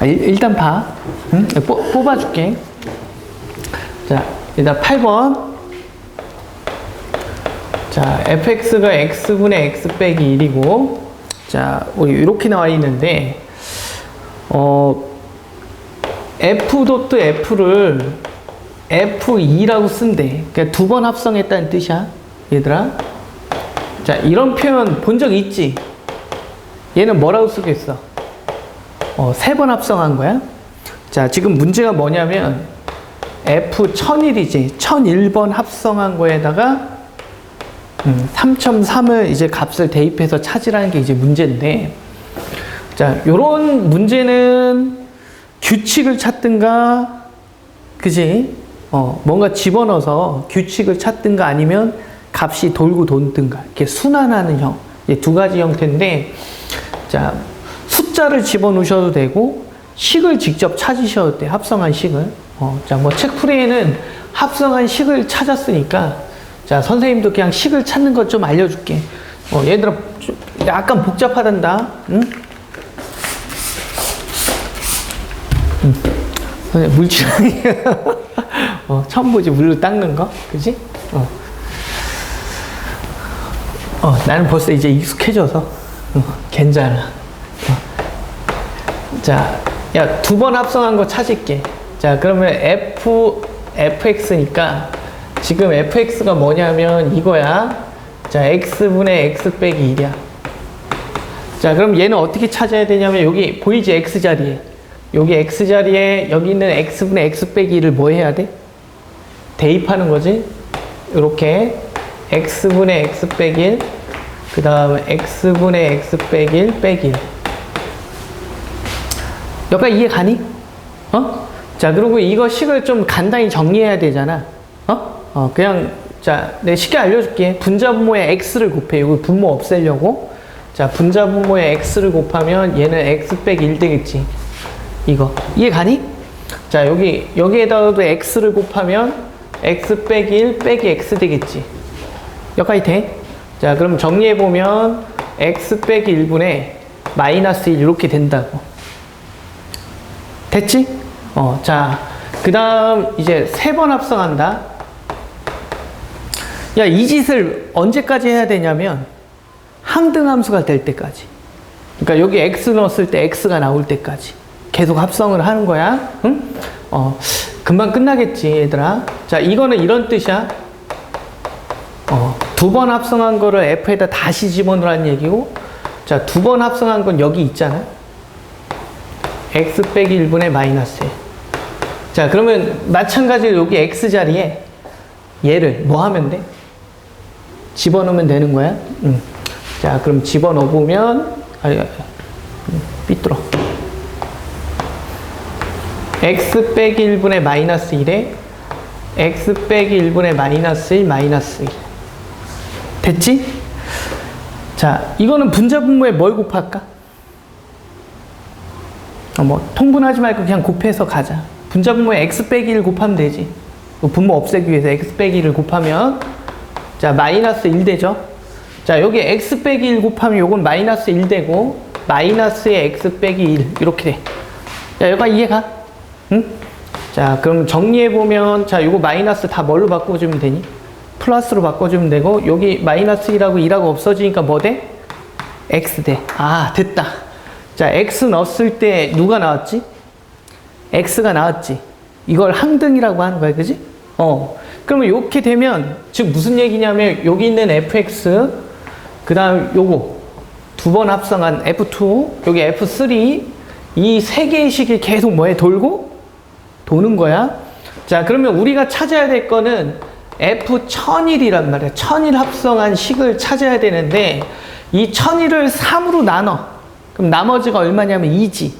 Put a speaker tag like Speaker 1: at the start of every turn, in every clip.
Speaker 1: 아, 일, 일단 봐. 응? 뽑, 뽑아줄게. 자, 일단 8번. 자, fx가 x분의 x 빼기 1이고, 자, 우리 이렇게 나와 있는데, 어, f 도트 f를 f2라고 쓴대. 그러니까 두 번 합성했다는 뜻이야. 얘들아. 자, 이런 표현 본 적 있지? 얘는 뭐라고 쓰겠어? 어, 세 번 합성한 거야? 자, 지금 문제가 뭐냐면 F1001이지. 1001번 합성한 거에다가 음, 3.3을 이제 값을 대입해서 찾으라는 게 이제 문제인데 자, 요런 문제는 규칙을 찾든가 그지? 어, 뭔가 집어넣어서 규칙을 찾든가 아니면 값이 돌고 돈든가 이렇게 순환하는 형. 이두 가지 형태인데 자, 숫자를 집어넣으셔도 되고 식을 직접 찾으셔도 돼. 합성한 식을. 어, 자, 뭐 책풀이에는 합성한 식을 찾았으니까 자, 선생님도 그냥 식을 찾는 것 좀 알려줄게. 어, 얘들아 좀 약간 복잡하단다. 응? 응. 물질 어, 처음 보지 물로 닦는 거, 그지? 어. 어, 나는 벌써 이제 익숙해져서 어, 괜찮아. 어. 자, 야, 두 번 합성한 거 찾을게. 자, 그러면 f, fx니까 지금 fx가 뭐냐면 이거야. 자, x분의 x 빼기 1이야. 자, 그럼 얘는 어떻게 찾아야 되냐면 여기 보이지? x 자리에. 여기 x 자리에 여기 있는 x분의 x 빼기 1을 뭐 해야 돼? 대입하는 거지. 이렇게 x분의 x 빼기 1, 그 다음에 x분의 x 빼기 1 빼기 1. 여기까지 이해 가니? 어? 자, 그리고 이거 식을 좀 간단히 정리해야 되잖아. 어? 어, 그냥, 자, 내가 쉽게 알려줄게. 분자 분모에 x를 곱해. 이거 분모 없애려고. 자, 분자 분모에 x를 곱하면 얘는 x 빼기 1 되겠지. 이거. 이해 가니? 자, 여기, 여기에다가도 x를 곱하면 x 빼기 1 빼기 x 되겠지. 여기까지 돼? 자, 그럼 정리해보면 x 빼기 1분의 마이너스 1 이렇게 된다고. 됐지? 어, 자, 그 다음 이제 세 번 합성한다. 야, 이 짓을 언제까지 해야 되냐면 항등함수가 될 때까지. 그러니까 여기 x 넣었을 때 x가 나올 때까지 계속 합성을 하는 거야. 응? 어, 금방 끝나겠지, 얘들아. 자, 이거는 이런 뜻이야. 어, 두 번 합성한 거를 f에다 다시 집어넣으라는 얘기고, 자, 두 번 합성한 건 여기 있잖아. X 빼기 1분의 마이너스 1. 자, 그러면 마찬가지로 여기 x 자리에 얘를 뭐 하면 돼? 집어넣으면 되는 거야? 응. 자, 그럼 집어넣으면, 아니, 음, 삐뚤어. x 빼기 1분의 마이너스 1에 x 빼기 1분의 마이너스 1 마이너스 1. 됐지? 자, 이거는 분자 분모에 뭘 곱할까? 어, 뭐 통분하지 말고 그냥 곱해서 가자. 분자 분모에 x 빼기 1 곱하면 되지. 그 분모 없애기 위해서 x 빼기 1을 곱하면 자, 마이너스 1 되죠? 자, 여기 x 빼기 1 곱하면 요건 마이너스 1 되고 마이너스의 x 빼기 1 이렇게 돼. 자, 여기가 이해가? 응? 자, 그럼 정리해보면, 자, 요거 마이너스 다 뭘로 바꿔주면 되니? 플러스로 바꿔주면 되고, 여기 마이너스 1하고 2하고 없어지니까 뭐 돼? x 돼. 아, 됐다. 자, x 넣었을 때 누가 나왔지? x가 나왔지. 이걸 항등이라고 하는 거야, 그지? 어. 그러면 이렇게 되면, 즉 무슨 얘기냐면, 여기 있는 fx, 그 다음 요거, 두 번 합성한 f2, 여기 f3, 이 세 개의 식이 계속 뭐에 돌고 도는 거야. 자, 그러면 우리가 찾아야 될 거는 F1001이란 말이야. 1001 합성한 식을 찾아야 되는데 이 1001을 3으로 나눠. 그럼 나머지가 얼마냐면 2지.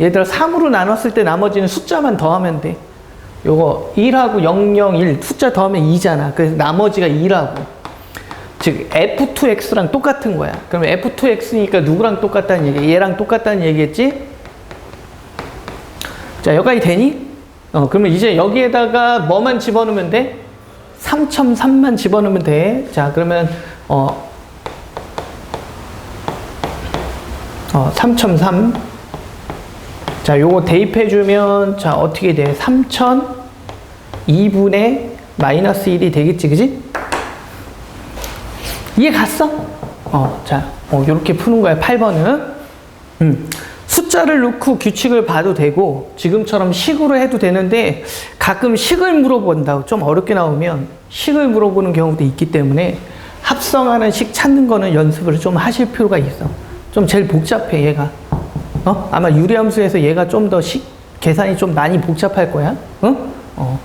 Speaker 1: 얘들아 3으로 나눴을 때 나머지는 숫자만 더하면 돼. 요거 1하고 001 숫자 더하면 2잖아. 그래서 나머지가 2라고. 즉 F2X랑 똑같은 거야. 그럼 F2X니까 누구랑 똑같다는 얘기? 얘랑 똑같다는 얘기겠지? 자, 여기까지 되니? 어, 그러면 이제 여기에다가 뭐만 집어넣으면 돼? 3.3만 집어넣으면 돼. 자, 그러면, 어, 어, 3.3. 자, 요거 대입해주면, 자, 어떻게 돼? 3천 2분의 마이너스 1이 되겠지, 그지? 이해 갔어? 어, 자, 어, 요렇게 푸는 거야, 8번은. 음. 숫자를 넣고 규칙을 봐도 되고, 지금처럼 식으로 해도 되는데, 가끔 식을 물어본다고 좀 어렵게 나오면, 식을 물어보는 경우도 있기 때문에, 합성하는 식 찾는 거는 연습을 좀 하실 필요가 있어. 좀 제일 복잡해, 얘가. 어? 아마 유리함수에서 얘가 좀더 식, 계산이 좀 많이 복잡할 거야. 응? 어.